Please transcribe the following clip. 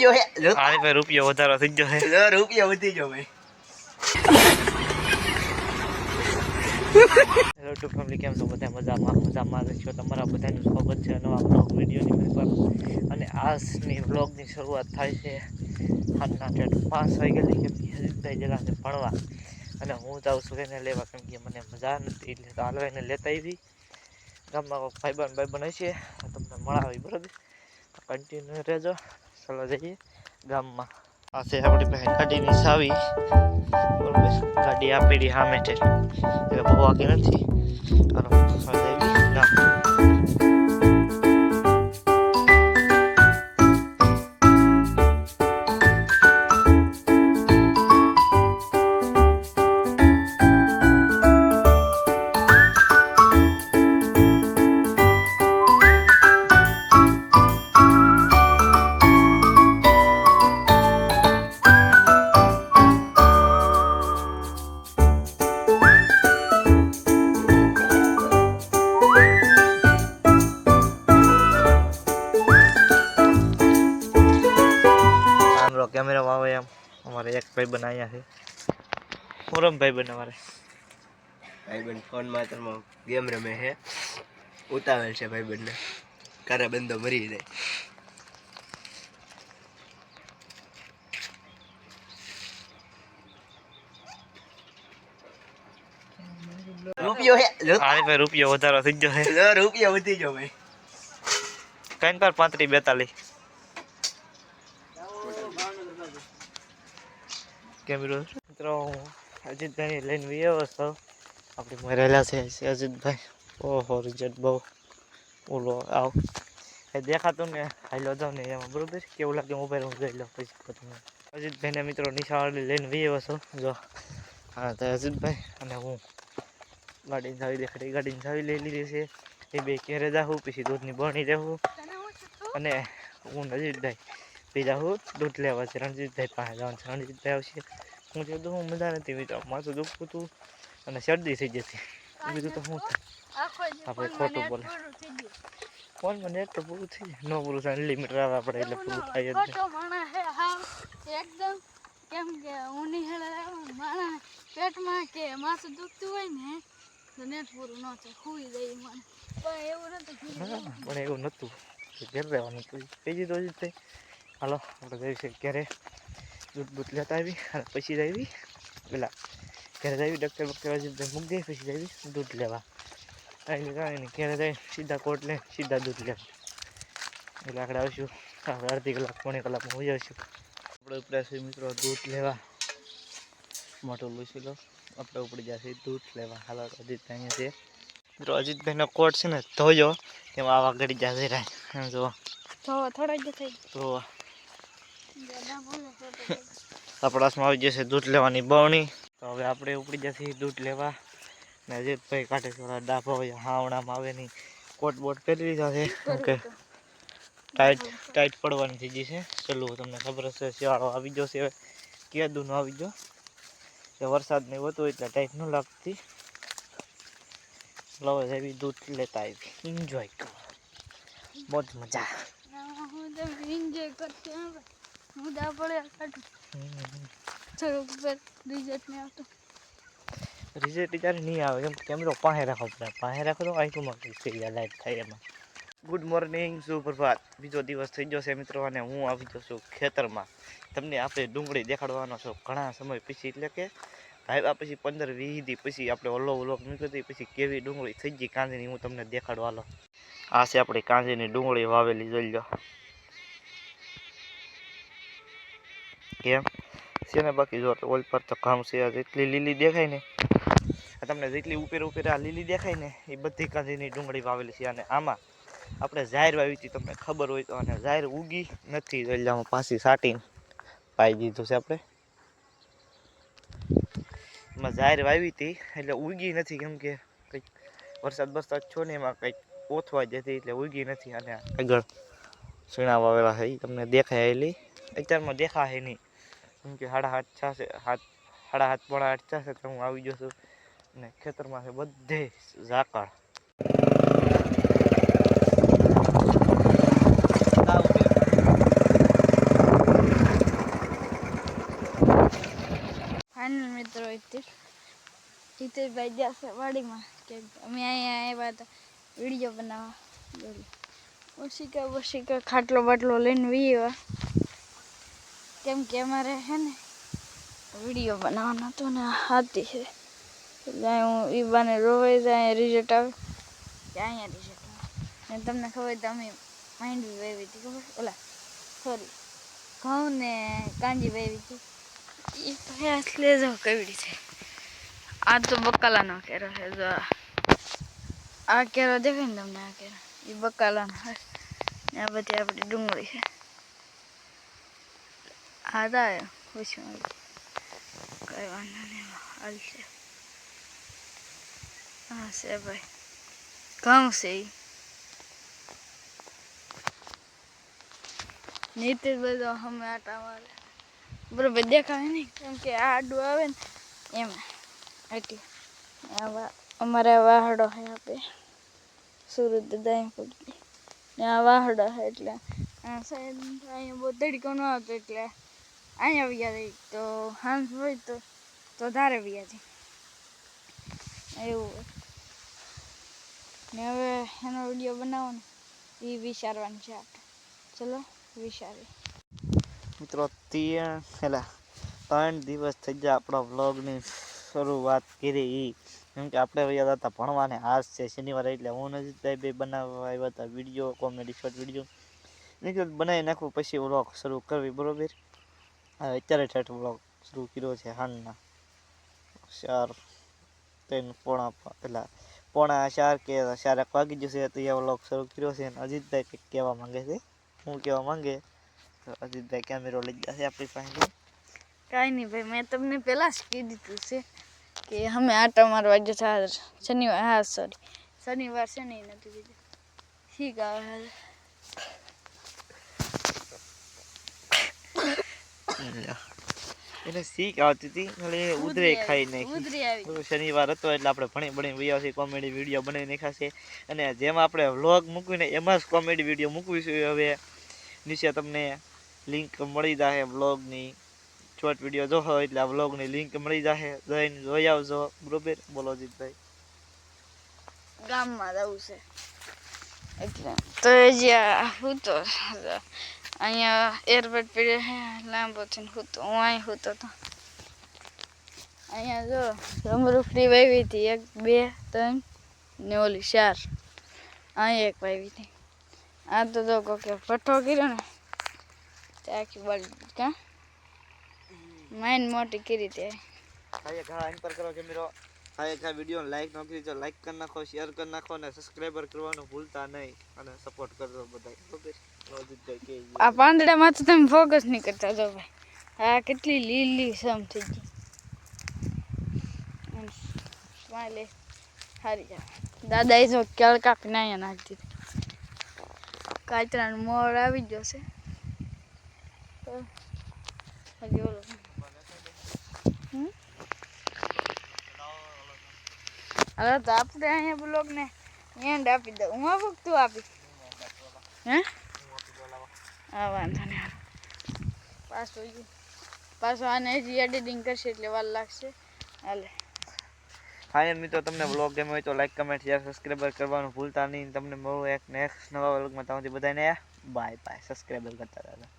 રૂપિયો હે આની ભાઈ રૂપિયો વધારો થઈ ગયો હે જો રૂપિયો વધી ગયો ભાઈ હેલો ટુ ફેમિલી કેમ છો બધા? મજામાં? મજામાં છો? તમારા બધાનું સ્વાગત છે નવા બ્લોગ વિડીયોની પર. અને આજની બ્લોગની શરૂઆત થાય છે સાંજના ઠેઠ પાંચ વાગી ગયેલી કેમ કે હજીભાઈ જરા છે ભણવા. અને હું જાઉં છું એને લેવા કેમ કે મને મજા નથી એટલે તો હાલવા એને લેતા આવી. ગામમાં ભાઈબંધ ભાઈબંધ હશે તમને મળાવી બરાબર? કન્ટિન્યુ રહેજો. ચાલો જઈએ ગામમાં. આ છે આપણી પાસે ગાડીની બરોબર ગાડી આપેલી સામે છે. એટલે બહુ આગી નથી. હવે જઈએ ગામ એક ભાઈ બનાવ્યા છે. ફોરમ ભાઈ બન અમારે બન ફોન માત્રમાં ગેમ રમે છે. ઉતાવળ છે ભાઈબંધને. કારે બંધો મરી જાય. રૂપિયો હે? આની ભાઈ રૂપિયો વધારો થઈ ગયો છે. રૂપિયો વધી ગયો ભાઈ. કઈ પર પાંત્રીસ બેતાલીસ. કેમેરો મિત્રો, હું અજીતભાઈ લઈને વિયો હતો આપણે મરેલા છે અજીતભાઈ. ઓહો રિઝલ્ટ બહુ ઓલો આવ. એ દેખાતું ને, હાલો જાઉં ને એમાં, બરોબર? કેવું લાગે મોબાઈલ હું જોઈ લો પછી અજીતભાઈને મિત્રો નિશાળ લઈને વિયો છો જો. હા, તો અજીતભાઈ અને હું ગાડીને ચાવી દેખાડી ગાડીની ચાવી લઈ લીધી છે. એ બે ઘેરે જાઉં પછી દૂધની બણી રહેવું અને હું નજીતભાઈ બીજા હું, દૂધ લેવા છે. રણજીતભાઈ પાસે જવાનું છે. રણજીતભાઈ આવશે. હું જે હું મજા નથી મિત્રો માથું દુખતું હતું અને શરદી થઈ જતી. બીજું તો શું આપણે ખોટું બોલે. ફોનમાં નેટ તો પૂરું થઈ જાય. ન પૂરું થાય. લિમિટ આવે આપણે એટલે પૂરું થાય જ એકદમ. કેમ કે ઊની માણસ પેટમાં કે માથું દુખતું હોય ને તો નેટ પૂરું ન થાય. ખુઈ જાય મને. પણ એવું નતું પણ એવું નહોતું કે ઘેર રહેવાનું. બીજી તો જ થઈ હાલો આપણે જઈશું ઘરે. દૂધ બૂધ લેતા આવી અને પછી આવી પેલા ઘરે આવી ડૉક્ટર બક્ટર મૂકી દે પછી આવી દૂધ લેવા કાંઈ કાંઈ નહીં ઘરે જાય સીધા કોટ લે સીધા દૂધ લેવા એટલે આપણે આવશું આપણે અડધી કલાક પોણી કલાકમાં હોઈ જઈશું આપણે ઉપડ્યા મિત્રો દૂધ લેવા મોટું લૂસી લો આપણે ઉપડી જશે દૂધ લેવા હાલો અજીત અહીંયા છે મિત્રો અજીતભાઈનો કોટ છે ને ધોયો તેમાં આવા ગળી જશે રાય એમ જો તો થોડા જ થઈ આપણાસમાં આવી જશે દૂધ લેવાની બવણી. તો હવે આપણે ઉપડી જશે દૂધ લેવા. ને અજીતભાઈ કાંઠે થોડા ડાભા હોય હાવણામાં આવે નહીં કોટ બોટ પહેરી લીધા છે. ઓકે. ટાઈટ ટાઈટ પડવાની થઈ ગઈ છે. ચલો, તમને ખબર હશે, શિયાળો આવી ગયો છે કેદુનો આવી ગયો. એ વરસાદ નહીં હોતો એટલે ટાઈટ ન લાગતી. લવ એવી દૂધ લેતા આવી એન્જોય કરો. મજા તો એન્જોય કરતી ગુડ મોર્નિંગ સુપ્રભાત. બીજો દિવસ થઈ ગયો છે મિત્રો, અને હું આવી ગયો છું ખેતરમાં. તમને આપણે ડુંગળી દેખાડવાનો છો. ઘણા સમય પછી, એટલે કે ભાઈ પછી પંદર વીસ દી પછી આપણે ઓલો ઓલો નીકળી પછી કેવી ડુંગળી થઈ ગઈ કાંદીની હું તમને દેખાડવા હાલો આ છે આપણી કાંદીની ડુંગળી વાવેલી, જોઈ લો. કેમ છે ને બાકી જો ઓલ પર તો ઘામ છે, આ જેટલી લીલી દેખાય ને, આ તમને જેટલી ઉપર ઉપર આ લીલી દેખાય ને, એ બધી કાંદીની ડુંગળી વાવેલી છે. અને આમાં આપણે જાહેર વાવી હતી, તમને ખબર હોય તો, અને જાહેર ઉગી નથી. એટલે આમાં પાછી સાટીને પાઈ દીધું છે આપણે. એમાં જાહેર વાવી હતી, એટલે ઉગી નથી, કેમ કે કંઈક વરસાદ બરસાદ છો ને, એમાં કંઈક ઓથવા જતી એટલે ઉગી નથી. અને આગળ સીણા વાવેલા છે એ તમને દેખાય એલી. અત્યારમાં દેખાય નહીં. કેમ કે હાડા હાથ છાશે હાથ હાડા હાથ પોણા હાથ છાશે તો હું આવી જશું અને ખેતરમાં છે બધે ઝાકળ ફાઇનલ મિત્રો જીતેશભાઈ જશે વાડીમાં કે અમે અહીંયા આવ્યા હતા વિડીયો બનાવવા ઓશિકા બોશિકા ખાટલો બાટલો લઈને વીવા કેમ કે અમારે છે ને વીડિયો બનાવવાનો હતો ને હાથી છે. જ્યાં હું એ બાને રોવાઈ જાય રિઝલ્ટ આવે. કે અહીંયા રિઝલ્ટ આવે. ને તમને ખબર તો અમે બી વાવી હતી, ખબર ઓલા સોરી ઘઉં ને કાંજી વાવી હતી. એ પ્રયાસ લેજો કેવડી છે. આ તો બકાલાનો કેરો છે, જો આ. કેરો દેખાય ને તમને, આ કેરો. એ બકાલાનો છે આ બધી આપણી ડુંગળી છે. આ થાય પૂછ્યું કઈ વાંધો નહીં હાલશે હા છે ભાઈ ઘઉં છે એ નીતિ બધો અમે આટા મારે બરોબર દેખાય નહીં કેમ કે આ આડું આવે ને એમાં એટલે આ વા- અમારે આ વાહડો છે આપે સુરત દાદા પડતી ને આ વાહડો છે એટલે આ સાઈડ અહીંયા બહુ તડકો ન આવતો એટલે અહીંયા વ્યા જાય તો હાંસ હોય તો તો ધારે વ્યા જાય એવું ને હવે એનો વીડિયો બનાવવાનો. એ વિચારવાનું છે આપણે. ચલો, વિચારીએ. મિત્રો, ત્યાં પેલા ત્રણ દિવસ થઈ ગયા આપણા વ્લોગની શરૂઆત કરી. એ કેમ કે આપણે વયા હતા ભણવાને. આજ છે શનિવારે એટલે હું નજીક બે બનાવવા આવ્યા હતા વીડિયો, કોમેડી શોર્ટ વીડિયો. મેં બનાવી નાખવું પછી વ્લોગ શરૂ કરવી, બરોબર? હવે અત્યારે ઠેઠ વ્લોગ શરૂ કર્યો છે હાલના. ચાર ત્રણ પોણા પ- પેલા પોણા ચાર કે ચાર એક વાગી જશે તો એ વ્લોગ શરૂ કર્યો છે અને અજીતભાઈ કંઈક કહેવા માંગે છે. હું કહેવા માંગે, તો અજીતભાઈ કેમેરો લઈ જશે આપણી પાસે. કાંઈ નહીં ભાઈ, મેં તમને પહેલાં જ કહી દીધું છે કે અમે આટા મારવા જતા શનિવાર હા સોરી શનિવાર છે ને એ નથી કીધું ઠીક આવે એને શીખ આવતી હતી ખાલી એ ઉધરે ખાઈ નાખી. શનિવાર હતો એટલે આપણે ભણી ભણી વૈયા કોમેડી વીડિયો બનાવી નાખાશે અને જેમ આપણે વ્લોગ મૂકવીને એમાં જ કોમેડી વીડિયો મૂકવીશું હવે. નીચે તમને લિંક મળી જશે વ્લોગની શોર્ટ વીડિયો જોવો એટલે આ વ્લોગની લિંક મળી જશે જઈને જોઈ આવજો. બરોબર? બોલો જીતભાઈ ગામમાં જવું છે. એટલે તો હજી હું તો અહીંયા એરબડ પીડ્યા લાંબો થઈને સૂતો હું અહીં હું તો અહીંયા જો રમરૂખડી વાવી હતી, એક, બે, ત્રણ, ને ઓલી ચાર. અહીં એક વાવી હતી. આ તો જો કોકે પઠ્ઠો કર્યો ને, તે આખી બળી કાં? માઇન મોટી કરી તે પર કરો કેમેરો હા એક આ વીડિયો લાઈક ન કરી તો લાઈક કરી નાખો શેર કરી નાખો અને સબસ્ક્રાઈબર કરવાનું ભૂલતા નહીં. અને સપોર્ટ કરજો બધા બરોબર. રોજિતભાઈ કે આ પાંદડામાં તો તમે ફોકસ નહીં કરતા જો ભાઈ. આ કેટલી લીલી સમ થઈ ગઈ. સ્માઈલે હારી જાય. દાદાએ જો કેળ કાપીને અહીંયા નાખી દીધી. કાચરાનું મોર આવી ગયો છે. તો હજી ઓલો હવે તો આપણે અહીંયા બ્લોગને એન્ડ આપી દઉં. હું કે તું આપી? હે? હા, વાંધો નહીં પાછો પાછું આને હજી એડિટિંગ કરશે એટલે વાર લાગશે. હાલે. હા મિત્રો, તમને બ્લોગ ગમ્યો હોય તો લાઈક કમેન્ટ શેર સબસ્ક્રાઈબર કરવાનું ભૂલતા નહીં. તમને મળું એક નેક્સ્ટ નવા બ્લોગમાં તમારી બધાને બાય બાય સબસ્ક્રાઈબર કરતા રહેતા